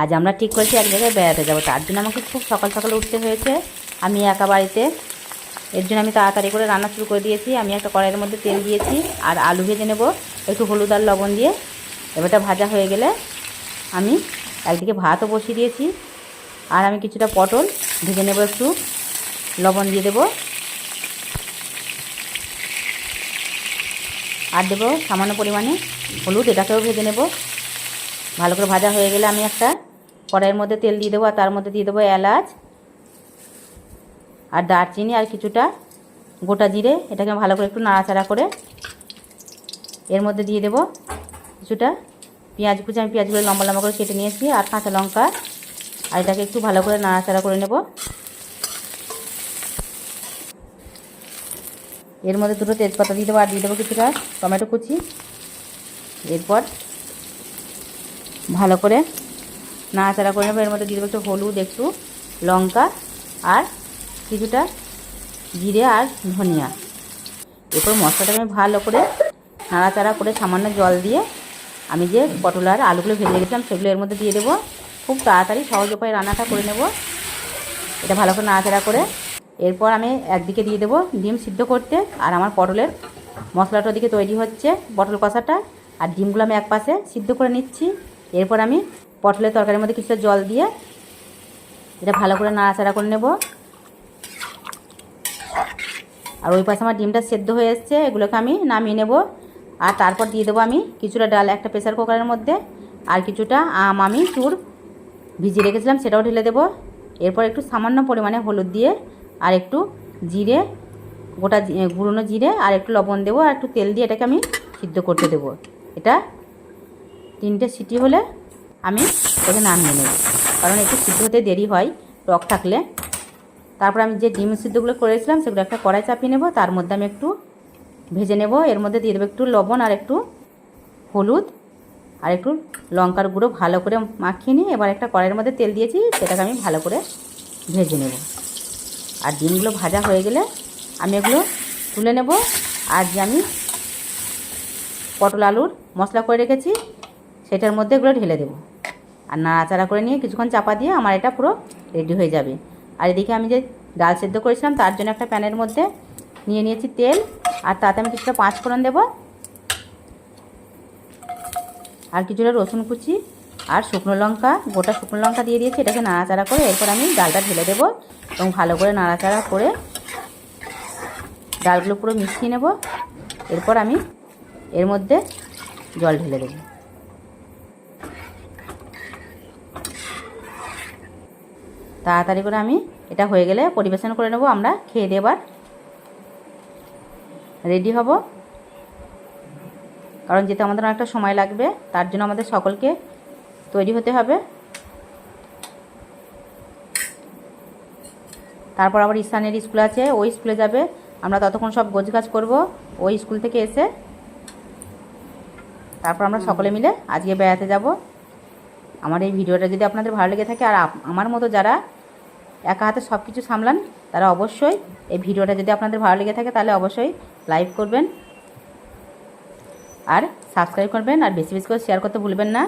আজ আমরা ঠিক করেছি এক জায়গায় বেড়াতে যাব। তার জন্য আমাকে খুব সকাল সকাল উঠতে হয়েছে। আমি একা বাড়িতে। এর জন্য আমি তাড়াতাড়ি করে রান্না শুরু করে দিয়েছি। আমি একটা কড়াইয়ের মধ্যে তেল দিয়েছি আর আলু ভেজে নেব। একটু হলুদ আর লবণ দিয়ে। এবারটা ভাজা হয়ে গেলে আমি একদিকে ভাতও বসিয়ে দিয়েছি। আর আমি কিছুটা পটল ভেজে নেব একটু। লবণ দিয়ে দেবো। আর দেবো সামান্য পরিমাণে হলুদ। এটাকেও ভেজে নেব। ভালো করে ভাজা হয়ে গেলে আমি একটা কড়াইয়ের মধ্যে তেল দিয়ে দেবো আর তার মধ্যে দিয়ে দেবো এলাচ আর দারচিনি আর কিছুটা গোটা জিরে, এটাকে ভালো করে একটু নাড়াচাড়া করে। এর মধ্যে দিয়ে দেবো কিছুটা পেঁয়াজ কুচি, আমি পেঁয়াজগুলো লম্বা লম্বা করে কেটে নিয়েছি আর কাঁচা লঙ্কা। আর এটাকে একটু ভালো করে নাড়াচাড়া করে নেব। এর মধ্যে দুটো তেজপাতা দিয়ে দেবো আর দিয়ে দেবো কিছুটা টমেটো কুচি। এরপর ভালো করে নাড়াচাড়া করে নেব। এর মধ্যে দিয়ে দেবো একটু হলুদ, একটু লঙ্কা আর কিছুটা জিরে আর ধনিয়া। এরপর মশলাটাকে আমি ভালো করে নাড়াচাড়া করে সামান্য জল দিয়ে আমি যে পটল আর আলুগুলো ভেজে রেখেছিলাম, সেগুলো এর মধ্যে দিয়ে দেবো। খুব তাড়াতাড়ি সহজ উপায়ে রান্নাটা করে নেব। এটা ভালো করে নাড়াচাড়া করে এরপর আমি একদিকে দিয়ে দেবো ডিম সিদ্ধ করতে। আর আমার পটলের মশলাটা ওদিকে তৈরি হচ্ছে, পটল কষাটা। আর ডিমগুলো আমি এক পাশে সিদ্ধ করে নিচ্ছি। এরপর আমি পটলের তরকারির মধ্যে কিছুটা জল দিয়ে এটা ভালো করে নাড়াচাড়া করে নেব। আর ওই পাশে আমার ডিমটা সেদ্ধ হয়ে এসছে, এগুলোকে আমি নামিয়ে নেব। আর তারপর দিয়ে দেবো আমি কিছুটা ডাল, একটা প্রেসার কুকারের মধ্যে, আর কিছুটা আম, আমি চুর ভিজিয়ে রেখেছিলাম, সেটাও ঢেলে দেবো। এরপর একটু সামান্য পরিমাণে হলুদ দিয়ে, আর একটু জিরে, গোটা গুঁড়োনো জিরে, আর একটু লবণ দেবো, আর একটু তেল দিয়ে এটাকে আমি সিদ্ধ করতে দেবো। এটা তিনটে সিটি হলে আমি এটাকে নামিয়ে নেব। কারণ একটু সিদ্ধ হতে দেরি হয়, টক থাকলে। তারপর আমি যে ডিম সিদ্ধগুলো করেছিলাম, সেগুলো একটা কড়াই চাপিয়ে নেব। তার মধ্যে আমি একটু ভেজে নেব। এর মধ্যে দিয়ে দেবো একটু লবণ আর একটু হলুদ আর একটু লঙ্কার গুঁড়ো ভালো করে মাখিয়ে নিয়ে এবার একটা কড়াইয়ের মধ্যে তেল দিয়েছি, সেটাকে আমি ভালো করে ভেজে নেব। আর ডিমগুলো ভাজা হয়ে গেলে আমি এগুলো তুলে নেব। আর যে আমি পটল আলুর মশলা করে রেখেছি সেটার মধ্যে এগুলো ঢেলে দেবো। আর নাড়াচাড়া করে নিয়ে কিছুক্ষণ চাপা দিয়ে আমার এটা পুরো রেডি হয়ে যাবে। আর এদিকে আমি যে ডাল সেদ্ধ করেছিলাম, তার জন্য একটা প্যানের মধ্যে নিয়ে নিয়েছি তেল, আর তাতে আমি কিছুটা পাঁচ ফোড়ন দেবো। আর কিছুটা রসুন কুচি, আর শুকনো লঙ্কা, গোটা শুকনো লঙ্কা দিয়ে দিয়েছি, এটাকে নাড়াচাড়া করে এরপর আমি ডালটা ঢেলে দেবো এবং ভালো করে নাড়াচাড়া করে ডালগুলো পুরো মিশিয়ে নেব। এরপর আমি এর মধ্যে জল ঢেলে দেবো। তাড়াতাড়ি করে আমি এটা হয়ে গেলে পরিবেশন করে নেব, আমরা খেয়ে দেবার রেডি হব। কারণ যেতে আমাদের অনেকটা সময় লাগবে, তার জন্য আমাদের সকলকে তৈরি হতে হবে। তারপর আবার ঈশানের স্কুল আছে, ওই স্কুলে যাবে। আমরা ততক্ষণ সব গোছগাছ করব, ওই স্কুল থেকে এসে। তারপর আমরা সকলে মিলে আজকে বেড়াতে যাব। আমার এই ভিডিওটা যদি আপনাদের ভালো লেগে থাকে, আর আমার মতো যারা একা হাতে সব কিছু সামলান, তারা অবশ্যই এই ভিডিওটা যদি আপনাদের ভালো লেগে থাকে তাহলে অবশ্যই লাইক করবেন আর সাবস্ক্রাইব করবেন আর বেশি বেশি করে শেয়ার করতে ভুলবেন না।